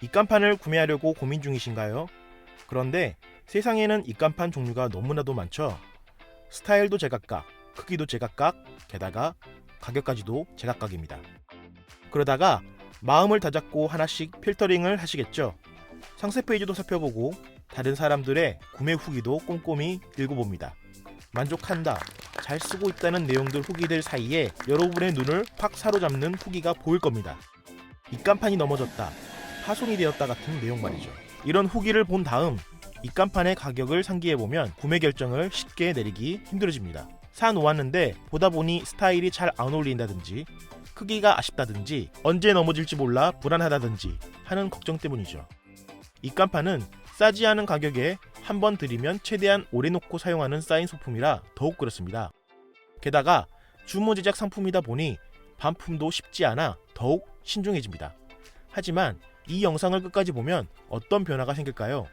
입간판을 구매하려고 고민 중이신가요? 그런데 세상에는 입간판 종류가 너무나도 많죠. 스타일도 제각각, 크기도 제각각, 게다가 가격까지도 제각각입니다. 그러다가 마음을 다잡고 하나씩 필터링을 하시겠죠. 상세 페이지도 살펴보고 다른 사람들의 구매 후기도 꼼꼼히 읽어봅니다. 만족한다, 잘 쓰고 있다는 내용들 후기들 사이에 여러분의 눈을 팍 사로잡는 후기가 보일 겁니다. 입간판이 넘어졌다, 파손이 되었다 같은 내용 말이죠. 이런 후기를 본 다음 입간판의 가격을 상기해보면 구매 결정을 쉽게 내리기 힘들어집니다. 사 놓았는데 보다 보니 스타일이 잘 안 어울린다든지 크기가 아쉽다든지 언제 넘어질지 몰라 불안하다든지 하는 걱정 때문이죠. 입간판은 싸지 않은 가격에 한 번 들이면 최대한 오래 놓고 사용하는 쌓인 소품이라 더욱 그렇습니다. 게다가 주문 제작 상품이다 보니 반품도 쉽지 않아 더욱 신중해집니다. 하지만 이 영상을 끝까지 보면 어떤 변화가 생길까요?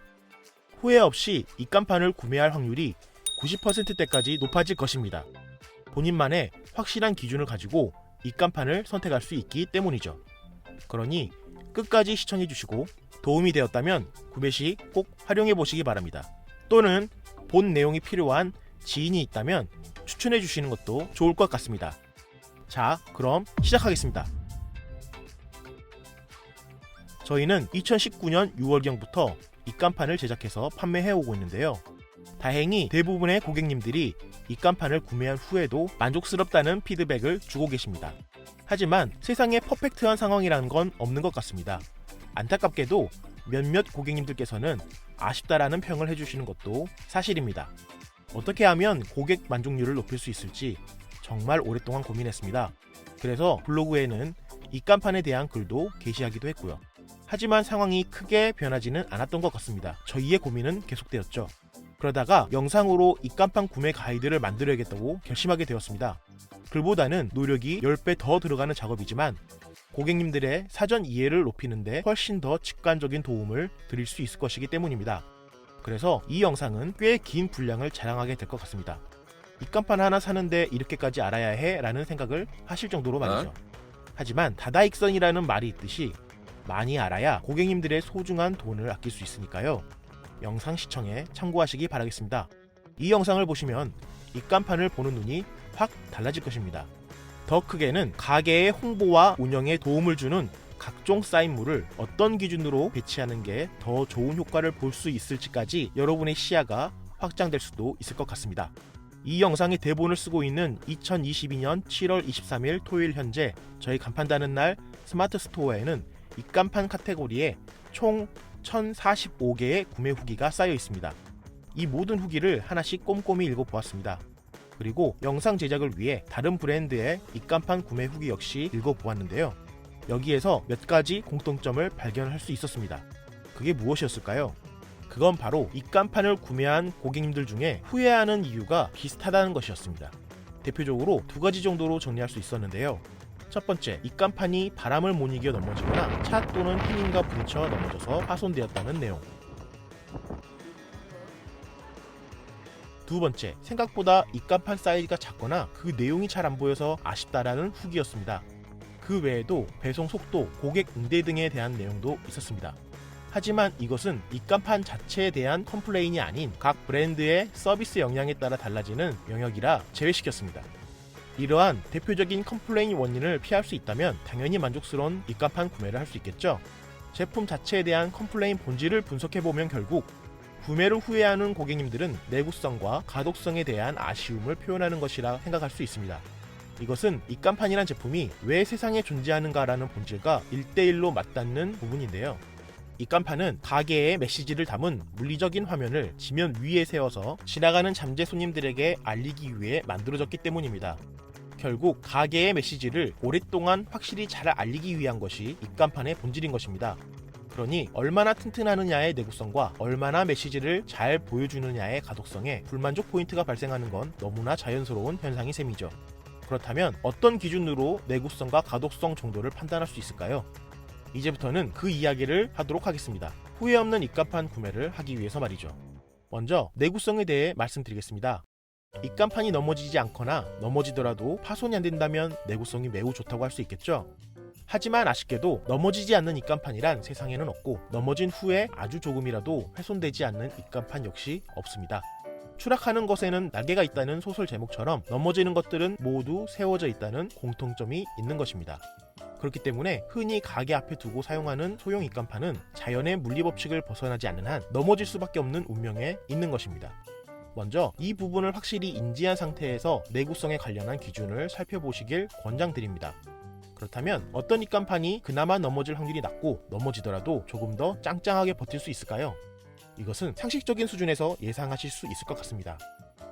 후회 없이 입간판을 구매할 확률이 90%대까지 높아질 것입니다. 본인만의 확실한 기준을 가지고 입간판을 선택할 수 있기 때문이죠. 그러니 끝까지 시청해 주시고 도움이 되었다면 구매 시 꼭 활용해 보시기 바랍니다. 또는 본 내용이 필요한 지인이 있다면 추천해 주시는 것도 좋을 것 같습니다. 자, 그럼 시작하겠습니다. 저희는 2019년 6월경부터 입간판을 제작해서 판매해 오고 있는데요. 다행히 대부분의 고객님들이 입간판을 구매한 후에도 만족스럽다는 피드백을 주고 계십니다. 하지만 세상에 퍼펙트한 상황이라는 건 없는 것 같습니다. 안타깝게도 몇몇 고객님들께서는 아쉽다라는 평을 해주시는 것도 사실입니다. 어떻게 하면 고객 만족률을 높일 수 있을지 정말 오랫동안 고민했습니다. 그래서 블로그에는 입간판에 대한 글도 게시하기도 했고요. 하지만 상황이 크게 변하지는 않았던 것 같습니다. 저희의 고민은 계속되었죠. 그러다가 영상으로 입간판 구매 가이드를 만들어야겠다고 결심하게 되었습니다. 글보다는 노력이 10배 더 들어가는 작업이지만 고객님들의 사전 이해를 높이는데 훨씬 더 직관적인 도움을 드릴 수 있을 것이기 때문입니다. 그래서 이 영상은 꽤 긴 분량을 자랑하게 될 것 같습니다. 입간판 하나 사는데 이렇게까지 알아야 해? 라는 생각을 하실 정도로 말이죠. 하지만 다다익선이라는 말이 있듯이 많이 알아야 고객님들의 소중한 돈을 아낄 수 있으니까요. 영상 시청에 참고하시기 바라겠습니다. 이 영상을 보시면 입간판을 보는 눈이 확 달라질 것입니다. 더 크게는 가게의 홍보와 운영에 도움을 주는 각종 사인물을 어떤 기준으로 배치하는 게 더 좋은 효과를 볼 수 있을지까지 여러분의 시야가 확장될 수도 있을 것 같습니다. 이 영상의 대본을 쓰고 있는 2022년 7월 23일 토요일 현재 저희 간판 다는 날 스마트 스토어에는 입간판 카테고리에 총 1045개의 구매 후기가 쌓여 있습니다. 이 모든 후기를 하나씩 꼼꼼히 읽어보았습니다. 그리고 영상 제작을 위해 다른 브랜드의 입간판 구매 후기 역시 읽어보았는데요. 여기에서 몇 가지 공통점을 발견할 수 있었습니다. 그게 무엇이었을까요? 그건 바로 입간판을 구매한 고객님들 중에 후회하는 이유가 비슷하다는 것이었습니다. 대표적으로 두 가지 정도로 정리할 수 있었는데요. 첫 번째, 입간판이 바람을 못 이겨 넘어지거나 차 또는 휘인과 부딪혀 넘어져서 파손되었다는 내용. 두 번째, 생각보다 입간판 사이즈가 작거나 그 내용이 잘 안 보여서 아쉽다라는 후기였습니다. 그 외에도 배송 속도, 고객 응대 등에 대한 내용도 있었습니다. 하지만 이것은 입간판 자체에 대한 컴플레인이 아닌 각 브랜드의 서비스 역량에 따라 달라지는 영역이라 제외시켰습니다. 이러한 대표적인 컴플레인 원인을 피할 수 있다면 당연히 만족스러운 입간판 구매를 할 수 있겠죠. 제품 자체에 대한 컴플레인 본질을 분석해보면 결국 구매를 후회하는 고객님들은 내구성과 가독성에 대한 아쉬움을 표현하는 것이라 생각할 수 있습니다. 이것은 입간판이란 제품이 왜 세상에 존재하는가라는 본질과 1대1로 맞닿는 부분인데요. 입간판은 가게의 메시지를 담은 물리적인 화면을 지면 위에 세워서 지나가는 잠재 손님들에게 알리기 위해 만들어졌기 때문입니다. 결국 가게의 메시지를 오랫동안 확실히 잘 알리기 위한 것이 입간판의 본질인 것입니다. 그러니 얼마나 튼튼하느냐의 내구성과 얼마나 메시지를 잘 보여주느냐의 가독성에 불만족 포인트가 발생하는 건 너무나 자연스러운 현상이 셈이죠. 그렇다면 어떤 기준으로 내구성과 가독성 정도를 판단할 수 있을까요? 이제부터는 그 이야기를 하도록 하겠습니다. 후회 없는 입간판 구매를 하기 위해서 말이죠. 먼저 내구성에 대해 말씀드리겠습니다. 입간판이 넘어지지 않거나 넘어지더라도 파손이 안 된다면 내구성이 매우 좋다고 할 수 있겠죠. 하지만 아쉽게도 넘어지지 않는 입간판이란 세상에는 없고 넘어진 후에 아주 조금이라도 훼손되지 않는 입간판 역시 없습니다. 추락하는 것에는 날개가 있다는 소설 제목처럼 넘어지는 것들은 모두 세워져 있다는 공통점이 있는 것입니다. 그렇기 때문에 흔히 가게 앞에 두고 사용하는 소형 입간판은 자연의 물리 법칙을 벗어나지 않는 한 넘어질 수밖에 없는 운명에 있는 것입니다. 먼저 이 부분을 확실히 인지한 상태에서 내구성에 관련한 기준을 살펴보시길 권장드립니다. 그렇다면 어떤 입간판이 그나마 넘어질 확률이 낮고 넘어지더라도 조금 더 짱짱하게 버틸 수 있을까요? 이것은 상식적인 수준에서 예상하실 수 있을 것 같습니다.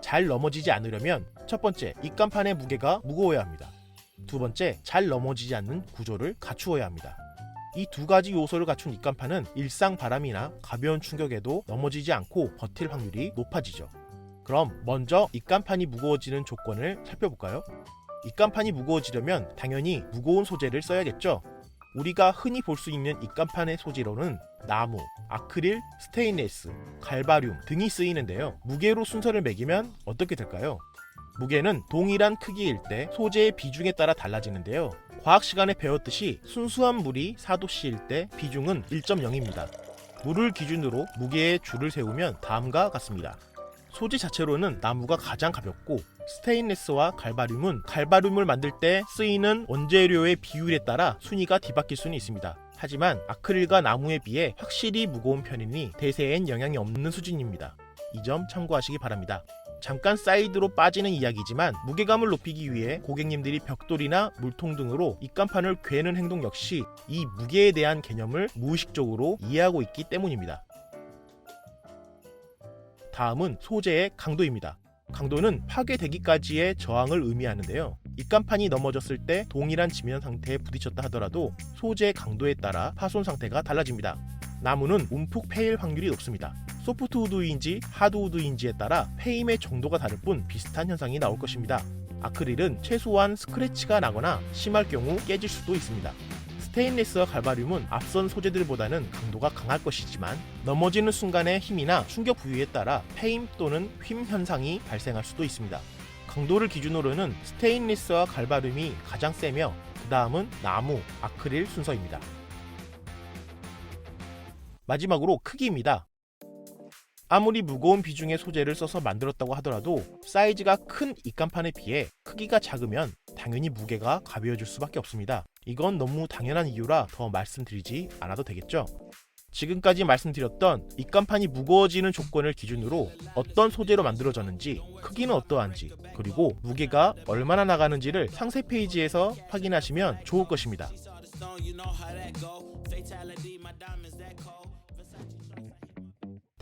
잘 넘어지지 않으려면 첫 번째, 입간판의 무게가 무거워야 합니다. 두 번째, 잘 넘어지지 않는 구조를 갖추어야 합니다. 이 두 가지 요소를 갖춘 입간판은 일상 바람이나 가벼운 충격에도 넘어지지 않고 버틸 확률이 높아지죠. 그럼 먼저 입간판이 무거워지는 조건을 살펴볼까요? 입간판이 무거워지려면 당연히 무거운 소재를 써야겠죠. 우리가 흔히 볼 수 있는 입간판의 소재로는 나무, 아크릴, 스테인레스, 갈바륨 등이 쓰이는데요. 무게로 순서를 매기면 어떻게 될까요? 무게는 동일한 크기일 때 소재의 비중에 따라 달라지는데요. 과학 시간에 배웠듯이 순수한 물이 4도씨일 때 비중은 1.0입니다. 물을 기준으로 무게의 줄을 세우면 다음과 같습니다. 소재 자체로는 나무가 가장 가볍고 스테인레스와 갈바륨은 갈바륨을 만들 때 쓰이는 원재료의 비율에 따라 순위가 뒤바뀔 수는 있습니다. 하지만 아크릴과 나무에 비해 확실히 무거운 편이니 대세엔 영향이 없는 수준입니다. 이 점 참고하시기 바랍니다. 잠깐 사이드로 빠지는 이야기지만 무게감을 높이기 위해 고객님들이 벽돌이나 물통 등으로 입간판을 괴는 행동 역시 이 무게에 대한 개념을 무의식적으로 이해하고 있기 때문입니다. 다음은 소재의 강도입니다. 강도는 파괴되기까지의 저항을 의미하는데요. 입간판이 넘어졌을 때 동일한 지면 상태에 부딪혔다 하더라도 소재의 강도에 따라 파손 상태가 달라집니다. 나무는 움푹 패일 확률이 높습니다. 소프트우드인지 하드우드인지에 따라 패임의 정도가 다를 뿐 비슷한 현상이 나올 것입니다. 아크릴은 최소한 스크래치가 나거나 심할 경우 깨질 수도 있습니다. 스테인리스와 갈바륨은 앞선 소재들보다는 강도가 강할 것이지만 넘어지는 순간의 힘이나 충격 부위에 따라 패임 또는 휨 현상이 발생할 수도 있습니다. 강도를 기준으로는 스테인리스와 갈바륨이 가장 세며 그 다음은 나무, 아크릴 순서입니다. 마지막으로 크기입니다. 아무리 무거운 비중의 소재를 써서 만들었다고 하더라도 사이즈가 큰 입간판에 비해 크기가 작으면 당연히 무게가 가벼워질 수밖에 없습니다. 이건 너무 당연한 이유라 더 말씀드리지 않아도 되겠죠? 지금까지 말씀드렸던 입간판이 무거워지는 조건을 기준으로 어떤 소재로 만들어졌는지, 크기는 어떠한지, 그리고 무게가 얼마나 나가는지를 상세 페이지에서 확인하시면 좋을 것입니다.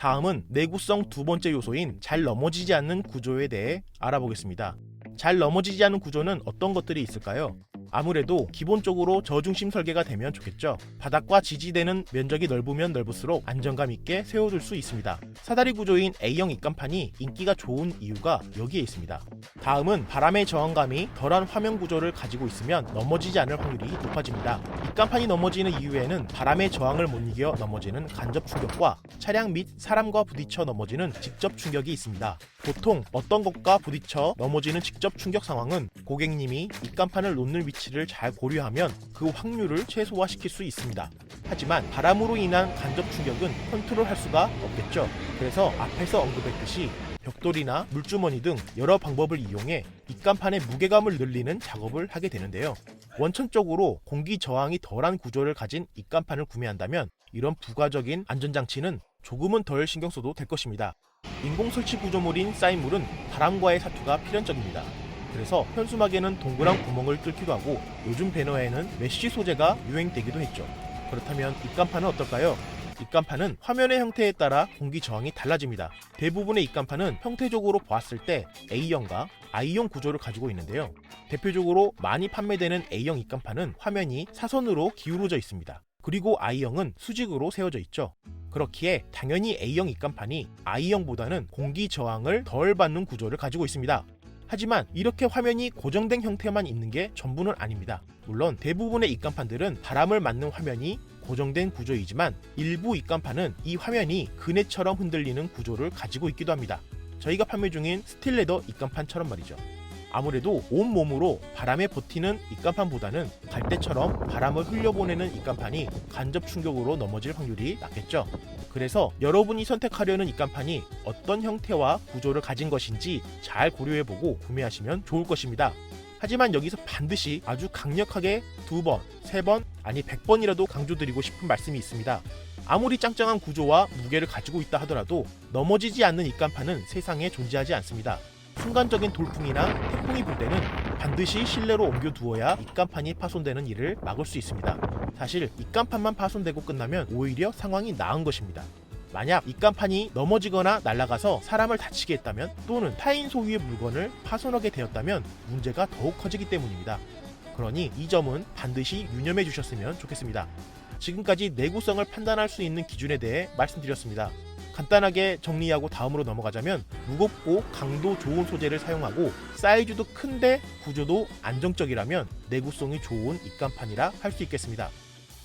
다음은 내구성 두 번째 요소인 잘 넘어지지 않는 구조에 대해 알아보겠습니다. 잘 넘어지지 않는 구조는 어떤 것들이 있을까요? 아무래도 기본적으로 저중심 설계가 되면 좋겠죠. 바닥과 지지되는 면적이 넓으면 넓을수록 안정감 있게 세워둘 수 있습니다. 사다리 구조인 A형 입간판이 인기가 좋은 이유가 여기에 있습니다. 다음은 바람의 저항감이 덜한 화면 구조를 가지고 있으면 넘어지지 않을 확률이 높아집니다. 입간판이 넘어지는 이유에는 바람의 저항을 못 이겨 넘어지는 간접 충격과 차량 및 사람과 부딪혀 넘어지는 직접 충격이 있습니다. 보통 어떤 것과 부딪혀 넘어지는 직접 충격 상황은 고객님이 입간판을 놓는 위치 를 잘 고려하면 그 확률을 최소화시킬 수 있습니다. 하지만 바람으로 인한 간접 충격은 컨트롤할 수가 없겠죠. 그래서 앞에서 언급했듯이 벽돌이나 물주머니 등 여러 방법을 이용해 입간판의 무게감을 늘리는 작업을 하게 되는데요. 원천적으로 공기 저항이 덜한 구조를 가진 입간판을 구매한다면 이런 부가적인 안전장치는 조금은 덜 신경 써도 될 것입니다. 인공 설치 구조물인 쌓인물은 바람과의 사투가 필연적입니다. 그래서 현수막에는 동그란 구멍을 뚫기도 하고 요즘 배너에는 메쉬 소재가 유행되기도 했죠. 그렇다면 입간판은 어떨까요? 입간판은 화면의 형태에 따라 공기 저항이 달라집니다. 대부분의 입간판은 형태적으로 보았을 때 A형과 I형 구조를 가지고 있는데요. 대표적으로 많이 판매되는 A형 입간판은 화면이 사선으로 기울어져 있습니다. 그리고 I형은 수직으로 세워져 있죠. 그렇기에 당연히 A형 입간판이 I형보다는 공기 저항을 덜 받는 구조를 가지고 있습니다. 하지만 이렇게 화면이 고정된 형태만 있는 게 전부는 아닙니다. 물론 대부분의 입간판들은 바람을 맞는 화면이 고정된 구조이지만 일부 입간판은 이 화면이 그네처럼 흔들리는 구조를 가지고 있기도 합니다. 저희가 판매 중인 스틸레더 입간판처럼 말이죠. 아무래도 온몸으로 바람에 버티는 입간판보다는 갈대처럼 바람을 흘려보내는 입간판이 간접 충격으로 넘어질 확률이 낮겠죠. 그래서 여러분이 선택하려는 입간판이 어떤 형태와 구조를 가진 것인지 잘 고려해보고 구매하시면 좋을 것입니다. 하지만 여기서 반드시 아주 강력하게 두 번, 세 번, 아니 100번이라도 강조드리고 싶은 말씀이 있습니다. 아무리 짱짱한 구조와 무게를 가지고 있다 하더라도 넘어지지 않는 입간판은 세상에 존재하지 않습니다. 순간적인 돌풍이나 태풍이 불 때는 반드시 실내로 옮겨두어야 입간판이 파손되는 일을 막을 수 있습니다. 사실 입간판만 파손되고 끝나면 오히려 상황이 나은 것입니다. 만약 입간판이 넘어지거나 날아가서 사람을 다치게 했다면 또는 타인 소유의 물건을 파손하게 되었다면 문제가 더욱 커지기 때문입니다. 그러니 이 점은 반드시 유념해 주셨으면 좋겠습니다. 지금까지 내구성을 판단할 수 있는 기준에 대해 말씀드렸습니다. 간단하게 정리하고 다음으로 넘어가자면 무겁고 강도 좋은 소재를 사용하고 사이즈도 큰데 구조도 안정적이라면 내구성이 좋은 입간판이라 할 수 있겠습니다.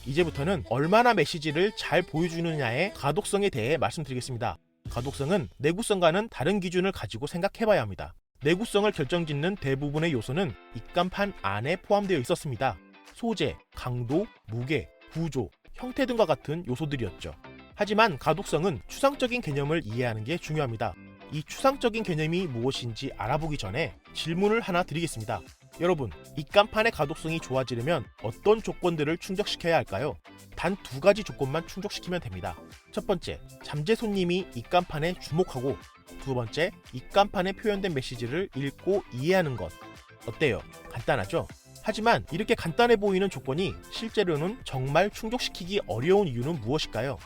이제부터는 얼마나 메시지를 잘 보여주느냐의 가독성에 대해 말씀드리겠습니다. 가독성은 내구성과는 다른 기준을 가지고 생각해봐야 합니다. 내구성을 결정짓는 대부분의 요소는 입간판 안에 포함되어 있었습니다. 소재, 강도, 무게, 구조, 형태 등과 같은 요소들이었죠. 하지만 가독성은 추상적인 개념을 이해하는 게 중요합니다. 이 추상적인 개념이 무엇인지 알아보기 전에 질문을 하나 드리겠습니다. 여러분, 입간판의 가독성이 좋아지려면 어떤 조건들을 충족시켜야 할까요? 단 두 가지 조건만 충족시키면 됩니다. 첫 번째, 잠재 손님이 입간판에 주목하고 두 번째, 입간판에 표현된 메시지를 읽고 이해하는 것. 어때요? 간단하죠? 하지만 이렇게 간단해 보이는 조건이 실제로는 정말 충족시키기 어려운 이유는 무엇일까요?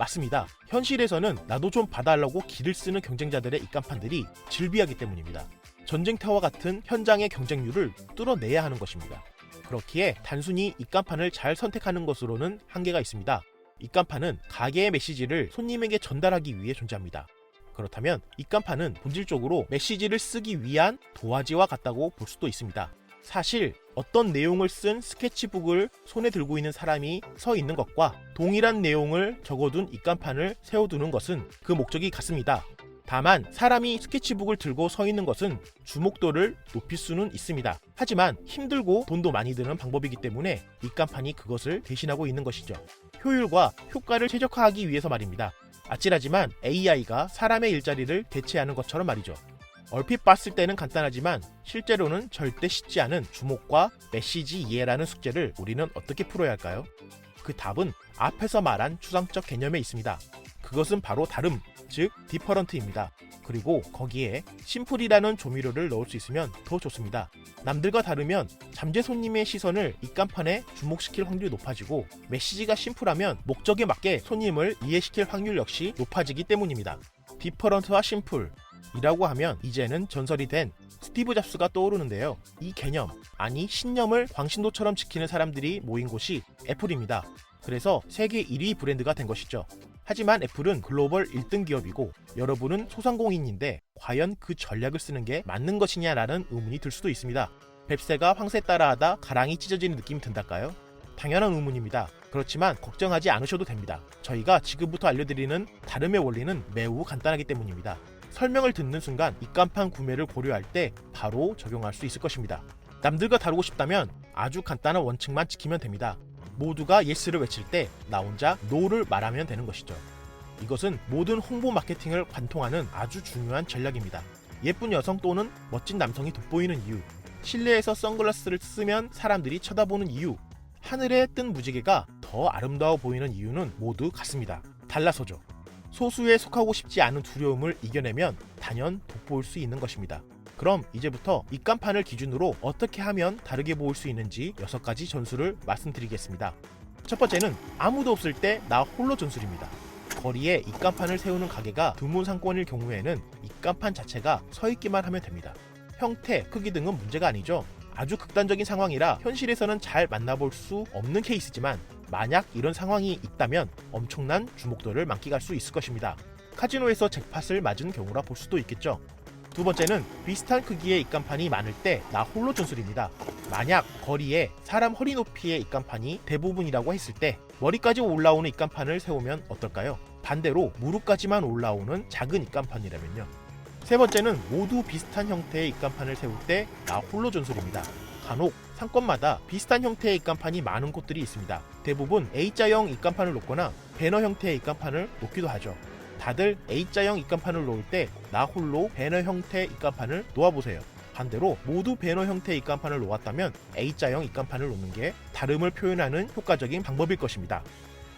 맞습니다. 현실에서는 나도 좀 봐달라고 기를 쓰는 경쟁자들의 입간판들이 질비하기 때문입니다. 전쟁터와 같은 현장의 경쟁률을 뚫어내야 하는 것입니다. 그렇기에 단순히 입간판을 잘 선택하는 것으로는 한계가 있습니다. 입간판은 가게의 메시지를 손님에게 전달하기 위해 존재합니다. 그렇다면 입간판은 본질적으로 메시지를 쓰기 위한 도화지와 같다고 볼 수도 있습니다. 사실 어떤 내용을 쓴 스케치북을 손에 들고 있는 사람이 서 있는 것과 동일한 내용을 적어둔 입간판을 세워두는 것은 그 목적이 같습니다. 다만 사람이 스케치북을 들고 서 있는 것은 주목도를 높일 수는 있습니다. 하지만 힘들고 돈도 많이 드는 방법이기 때문에 입간판이 그것을 대신하고 있는 것이죠. 효율과 효과를 최적화하기 위해서 말입니다. 아찔하지만 AI가 사람의 일자리를 대체하는 것처럼 말이죠. 얼핏 봤을 때는 간단하지만 실제로는 절대 쉽지 않은 주목과 메시지 이해라는 숙제를 우리는 어떻게 풀어야 할까요? 그 답은 앞에서 말한 추상적 개념에 있습니다. 그것은 바로 다름, 즉 디퍼런트입니다. 그리고 거기에 심플이라는 조미료를 넣을 수 있으면 더 좋습니다. 남들과 다르면 잠재 손님의 시선을 입간판에 주목시킬 확률이 높아지고 메시지가 심플하면 목적에 맞게 손님을 이해시킬 확률 역시 높아지기 때문입니다. 디퍼런트와 심플 이라고 하면 이제는 전설이 된 스티브 잡스가 떠오르는데요. 이 개념, 아니 신념을 광신도처럼 지키는 사람들이 모인 곳이 애플입니다. 그래서 세계 1위 브랜드가 된 것이죠. 하지만 애플은 글로벌 1등 기업이고 여러분은 소상공인인데 과연 그 전략을 쓰는 게 맞는 것이냐라는 의문이 들 수도 있습니다. 뱁새가 황새 따라하다 가랑이 찢어지는 느낌이 든달까요? 당연한 의문입니다. 그렇지만 걱정하지 않으셔도 됩니다. 저희가 지금부터 알려드리는 다름의 원리는 매우 간단하기 때문입니다. 설명을 듣는 순간 입간판 구매를 고려할 때 바로 적용할 수 있을 것입니다. 남들과 다르고 싶다면 아주 간단한 원칙만 지키면 됩니다. 모두가 예스를 외칠 때 나 혼자 노를 말하면 되는 것이죠. 이것은 모든 홍보 마케팅을 관통하는 아주 중요한 전략입니다. 예쁜 여성 또는 멋진 남성이 돋보이는 이유, 실내에서 선글라스를 쓰면 사람들이 쳐다보는 이유, 하늘에 뜬 무지개가 더 아름다워 보이는 이유는 모두 같습니다. 달라서죠. 소수에 속하고 싶지 않은 두려움을 이겨내면 단연 돋보일 수 있는 것입니다. 그럼 이제부터 입간판을 기준으로 어떻게 하면 다르게 보일 수 있는지 6가지 전술을 말씀드리겠습니다. 첫 번째는 아무도 없을 때 나 홀로 전술입니다. 거리에 입간판을 세우는 가게가 드문 상권일 경우에는 입간판 자체가 서 있기만 하면 됩니다. 형태, 크기 등은 문제가 아니죠. 아주 극단적인 상황이라 현실에서는 잘 만나볼 수 없는 케이스지만 만약 이런 상황이 있다면 엄청난 주목도를 만끽할 수 있을 것입니다. 카지노에서 잭팟을 맞은 경우라 볼 수도 있겠죠. 두 번째는 비슷한 크기의 입간판이 많을 때 나 홀로 전술입니다. 만약 거리에 사람 허리 높이의 입간판이 대부분이라고 했을 때 머리까지 올라오는 입간판을 세우면 어떨까요? 반대로 무릎까지만 올라오는 작은 입간판이라면요. 세 번째는 모두 비슷한 형태의 입간판을 세울 때 나 홀로 전술입니다. 간혹 상권마다 비슷한 형태의 입간판이 많은 곳들이 있습니다. 대부분 A자형 입간판을 놓거나 배너 형태의 입간판을 놓기도 하죠. 다들 A자형 입간판을 놓을 때 나 홀로 배너 형태 입간판을 놓아보세요. 반대로 모두 배너 형태의 입간판을 놓았다면 A자형 입간판을 놓는 게 다름을 표현하는 효과적인 방법일 것입니다.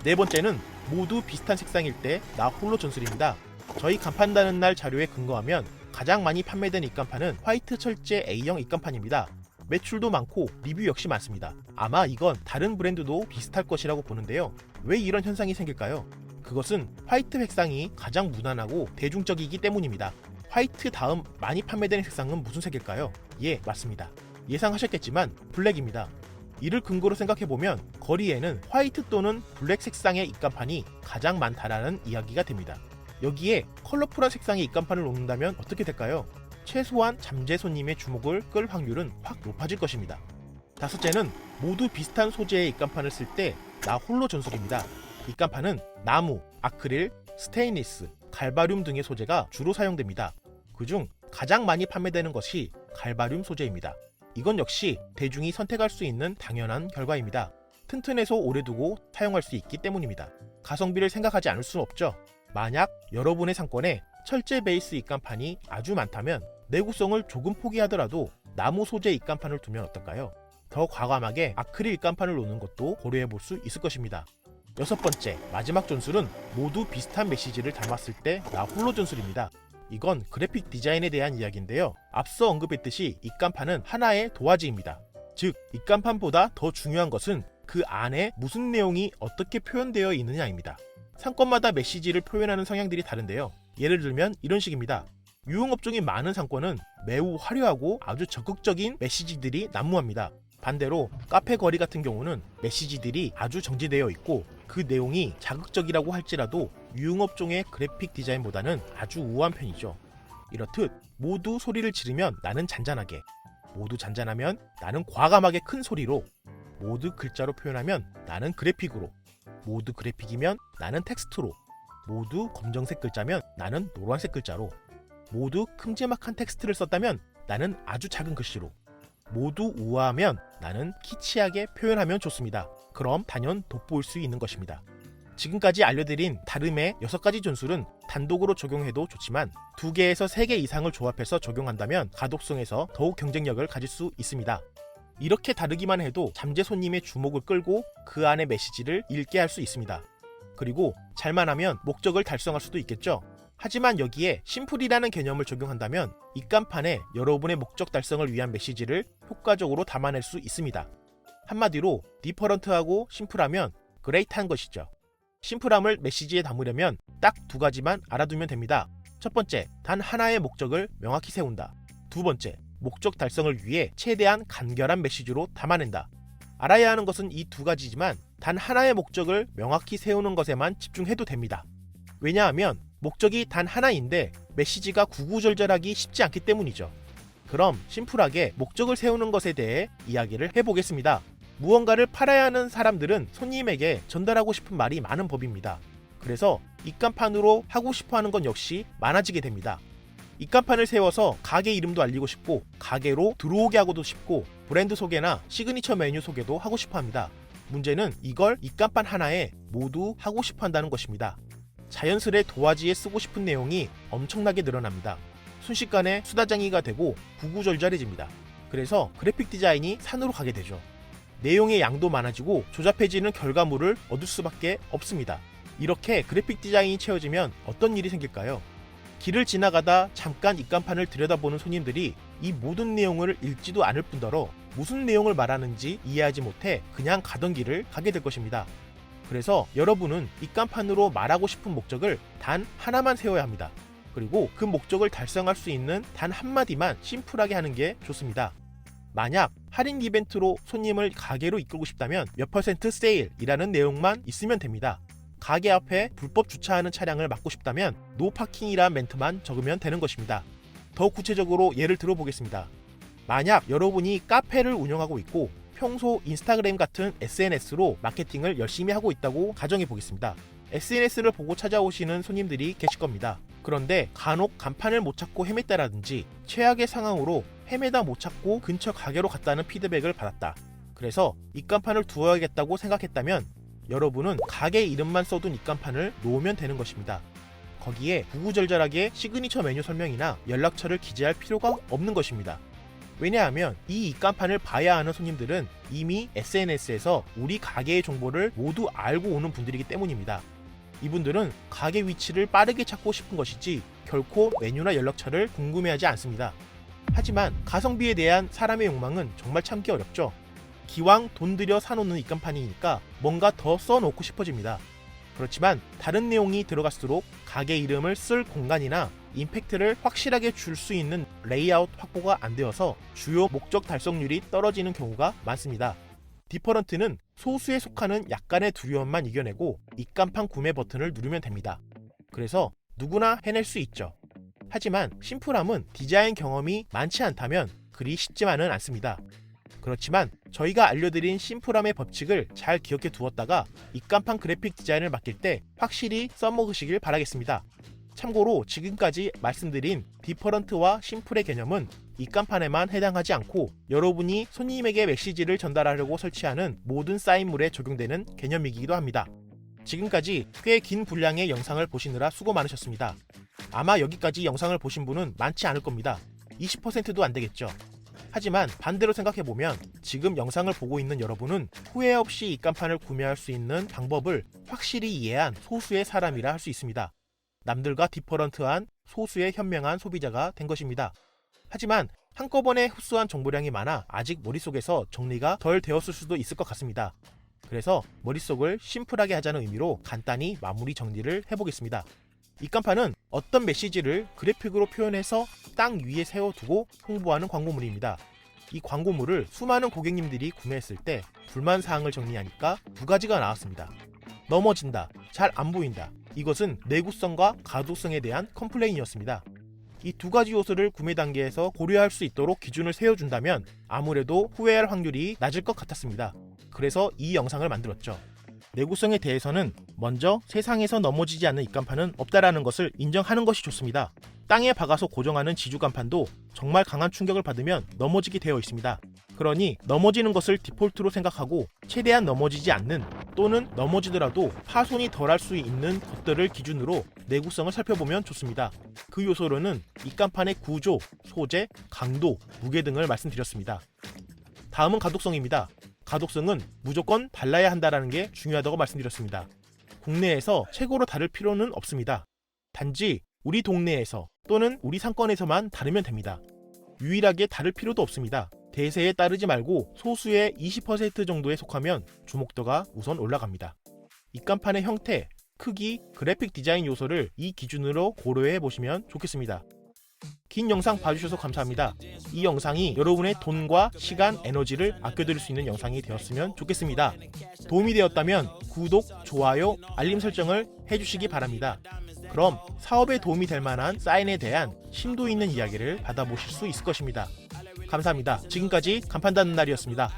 네 번째는 모두 비슷한 색상일 때 나 홀로 전술입니다. 저희 간판 다는 날 자료에 근거하면 가장 많이 판매된 입간판은 화이트 철제 A형 입간판입니다. 매출도 많고 리뷰 역시 많습니다. 아마 이건 다른 브랜드도 비슷할 것이라고 보는데요. 왜 이런 현상이 생길까요? 그것은 화이트 색상이 가장 무난하고 대중적이기 때문입니다. 화이트 다음 많이 판매되는 색상은 무슨 색일까요? 예, 맞습니다. 예상하셨겠지만 블랙입니다. 이를 근거로 생각해보면 거리에는 화이트 또는 블랙 색상의 입간판이 가장 많다라는 이야기가 됩니다. 여기에 컬러풀한 색상의 입간판을 놓는다면 어떻게 될까요? 최소한 잠재 손님의 주목을 끌 확률은 확 높아질 것입니다. 다섯째는 모두 비슷한 소재의 입간판을 쓸 때 나 홀로 전술입니다. 입간판은 나무, 아크릴, 스테인리스, 갈바륨 등의 소재가 주로 사용됩니다. 그중 가장 많이 판매되는 것이 갈바륨 소재입니다. 이건 역시 대중이 선택할 수 있는 당연한 결과입니다. 튼튼해서 오래 두고 사용할 수 있기 때문입니다. 가성비를 생각하지 않을 수 없죠. 만약 여러분의 상권에 철제 베이스 입간판이 아주 많다면 내구성을 조금 포기하더라도 나무 소재 입간판을 두면 어떨까요? 더 과감하게 아크릴 입간판을 놓는 것도 고려해 볼 수 있을 것입니다. 여섯 번째, 마지막 전술은 모두 비슷한 메시지를 담았을 때 나 홀로 전술입니다. 이건 그래픽 디자인에 대한 이야기인데요. 앞서 언급했듯이 입간판은 하나의 도화지입니다. 즉, 입간판보다 더 중요한 것은 그 안에 무슨 내용이 어떻게 표현되어 있느냐입니다. 상권마다 메시지를 표현하는 성향들이 다른데요. 예를 들면 이런 식입니다. 유흥업종이 많은 상권은 매우 화려하고 아주 적극적인 메시지들이 난무합니다. 반대로 카페 거리 같은 경우는 메시지들이 아주 정제되어 있고 그 내용이 자극적이라고 할지라도 유흥업종의 그래픽 디자인보다는 아주 우아한 편이죠. 이렇듯 모두 소리를 지르면 나는 잔잔하게, 모두 잔잔하면 나는 과감하게 큰 소리로, 모두 글자로 표현하면 나는 그래픽으로, 모두 그래픽이면 나는 텍스트로, 모두 검정색 글자면 나는 노란색 글자로, 모두 큼지막한 텍스트를 썼다면 나는 아주 작은 글씨로, 모두 우아하면 나는 키치하게 표현하면 좋습니다. 그럼 단연 돋보일 수 있는 것입니다. 지금까지 알려드린 다름의 6가지 전술은 단독으로 적용해도 좋지만 2개에서 3개 이상을 조합해서 적용한다면 가독성에서 더욱 경쟁력을 가질 수 있습니다. 이렇게 다르기만 해도 잠재 손님의 주목을 끌고 그 안의 메시지를 읽게 할 수 있습니다. 그리고 잘만 하면 목적을 달성할 수도 있겠죠. 하지만 여기에 심플이라는 개념을 적용한다면 입간판에 여러분의 목적 달성을 위한 메시지를 효과적으로 담아낼 수 있습니다. 한마디로 디퍼런트하고 심플하면 그레이트한 것이죠. 심플함을 메시지에 담으려면 딱 두 가지만 알아두면 됩니다. 첫 번째, 단 하나의 목적을 명확히 세운다. 두 번째, 목적 달성을 위해 최대한 간결한 메시지로 담아낸다. 알아야 하는 것은 이 두 가지지만 단 하나의 목적을 명확히 세우는 것에만 집중해도 됩니다. 왜냐하면 목적이 단 하나인데 메시지가 구구절절하기 쉽지 않기 때문이죠. 그럼 심플하게 목적을 세우는 것에 대해 이야기를 해보겠습니다. 무언가를 팔아야 하는 사람들은 손님에게 전달하고 싶은 말이 많은 법입니다. 그래서 입간판으로 하고 싶어 하는 건 역시 많아지게 됩니다. 입간판을 세워서 가게 이름도 알리고 싶고 가게로 들어오게 하고도 싶고 브랜드 소개나 시그니처 메뉴 소개도 하고 싶어 합니다. 문제는 이걸 입간판 하나에 모두 하고 싶어 한다는 것입니다. 자연스레 도화지에 쓰고 싶은 내용이 엄청나게 늘어납니다. 순식간에 수다장이가 되고 구구절절해집니다. 그래서 그래픽 디자인이 산으로 가게 되죠. 내용의 양도 많아지고 조잡해지는 결과물을 얻을 수밖에 없습니다. 이렇게 그래픽 디자인이 채워지면 어떤 일이 생길까요? 길을 지나가다 잠깐 입간판을 들여다보는 손님들이 이 모든 내용을 읽지도 않을 뿐더러 무슨 내용을 말하는지 이해하지 못해 그냥 가던 길을 가게 될 것입니다. 그래서 여러분은 입간판으로 말하고 싶은 목적을 단 하나만 세워야 합니다. 그리고 그 목적을 달성할 수 있는 단 한마디만 심플하게 하는 게 좋습니다. 만약 할인 이벤트로 손님을 가게로 이끌고 싶다면 몇 퍼센트 세일이라는 내용만 있으면 됩니다. 가게 앞에 불법 주차하는 차량을 막고 싶다면 노 파킹이란 멘트만 적으면 되는 것입니다. 더 구체적으로 예를 들어 보겠습니다. 만약 여러분이 카페를 운영하고 있고 평소 인스타그램 같은 SNS로 마케팅을 열심히 하고 있다고 가정해 보겠습니다. SNS를 보고 찾아오시는 손님들이 계실 겁니다. 그런데 간혹 간판을 못 찾고 헤맸다라든지 최악의 상황으로 헤매다 못 찾고 근처 가게로 갔다는 피드백을 받았다. 그래서 입간판을 두어야겠다고 생각했다면 여러분은 가게 이름만 써둔 입간판을 놓으면 되는 것입니다. 거기에 구구절절하게 시그니처 메뉴 설명이나 연락처를 기재할 필요가 없는 것입니다. 왜냐하면 이 입간판을 봐야 하는 손님들은 이미 SNS에서 우리 가게의 정보를 모두 알고 오는 분들이기 때문입니다. 이분들은 가게 위치를 빠르게 찾고 싶은 것이지 결코 메뉴나 연락처를 궁금해하지 않습니다. 하지만 가성비에 대한 사람의 욕망은 정말 참기 어렵죠. 기왕 돈 들여 사놓는 입간판이니까 뭔가 더 써놓고 싶어집니다. 그렇지만 다른 내용이 들어갈수록 가게 이름을 쓸 공간이나 임팩트를 확실하게 줄 수 있는 레이아웃 확보가 안 되어서 주요 목적 달성률이 떨어지는 경우가 많습니다. 디퍼런트는 소수에 속하는 약간의 두려움만 이겨내고 입간판 구매 버튼을 누르면 됩니다. 그래서 누구나 해낼 수 있죠. 하지만 심플함은 디자인 경험이 많지 않다면 그리 쉽지만은 않습니다. 그렇지만 저희가 알려드린 심플함의 법칙을 잘 기억해 두었다가 입간판 그래픽 디자인을 맡길 때 확실히 써먹으시길 바라겠습니다. 참고로 지금까지 말씀드린 디퍼런트와 심플의 개념은 입간판에만 해당하지 않고 여러분이 손님에게 메시지를 전달하려고 설치하는 모든 사인물에 적용되는 개념이기도 합니다. 지금까지 꽤 긴 분량의 영상을 보시느라 수고 많으셨습니다. 아마 여기까지 영상을 보신 분은 많지 않을 겁니다. 20%도 안 되겠죠. 하지만 반대로 생각해보면 지금 영상을 보고 있는 여러분은 후회 없이 입간판을 구매할 수 있는 방법을 확실히 이해한 소수의 사람이라 할 수 있습니다. 남들과 디퍼런트한 소수의 현명한 소비자가 된 것입니다. 하지만 한꺼번에 흡수한 정보량이 많아 아직 머릿속에서 정리가 덜 되었을 수도 있을 것 같습니다. 그래서 머릿속을 심플하게 하자는 의미로 간단히 마무리 정리를 해보겠습니다. 입간판은 어떤 메시지를 그래픽으로 표현해서 땅 위에 세워두고 홍보하는 광고물입니다. 이 광고물을 수많은 고객님들이 구매했을 때 불만 사항을 정리하니까 두 가지가 나왔습니다. 넘어진다, 잘 안 보인다. 이것은 내구성과 가독성에 대한 컴플레인이었습니다. 이 두 가지 요소를 구매 단계에서 고려할 수 있도록 기준을 세워준다면 아무래도 후회할 확률이 낮을 것 같았습니다. 그래서 이 영상을 만들었죠. 내구성에 대해서는 먼저 세상에서 넘어지지 않는 입간판은 없다라는 것을 인정하는 것이 좋습니다. 땅에 박아서 고정하는 지주간판도 정말 강한 충격을 받으면 넘어지게 되어 있습니다. 그러니 넘어지는 것을 디폴트로 생각하고 최대한 넘어지지 않는 또는 넘어지더라도 파손이 덜할 수 있는 것들을 기준으로 내구성을 살펴보면 좋습니다. 그 요소로는 입간판의 구조, 소재, 강도, 무게 등을 말씀드렸습니다. 다음은 가독성입니다. 가독성은 무조건 달라야 한다는 게 중요하다고 말씀드렸습니다. 국내에서 최고로 다를 필요는 없습니다. 단지 우리 동네에서 또는 우리 상권에서만 다르면 됩니다. 유일하게 다를 필요도 없습니다. 대세에 따르지 말고 소수의 20% 정도에 속하면 주목도가 우선 올라갑니다. 입간판의 형태, 크기, 그래픽 디자인 요소를 이 기준으로 고려해 보시면 좋겠습니다. 긴 영상 봐주셔서 감사합니다. 이 영상이 여러분의 돈과 시간, 에너지를 아껴드릴 수 있는 영상이 되었으면 좋겠습니다. 도움이 되었다면 구독, 좋아요, 알림 설정을 해주시기 바랍니다. 그럼 사업에 도움이 될 만한 사인에 대한 심도 있는 이야기를 받아보실 수 있을 것입니다. 감사합니다. 지금까지 간판 닫는 날이었습니다.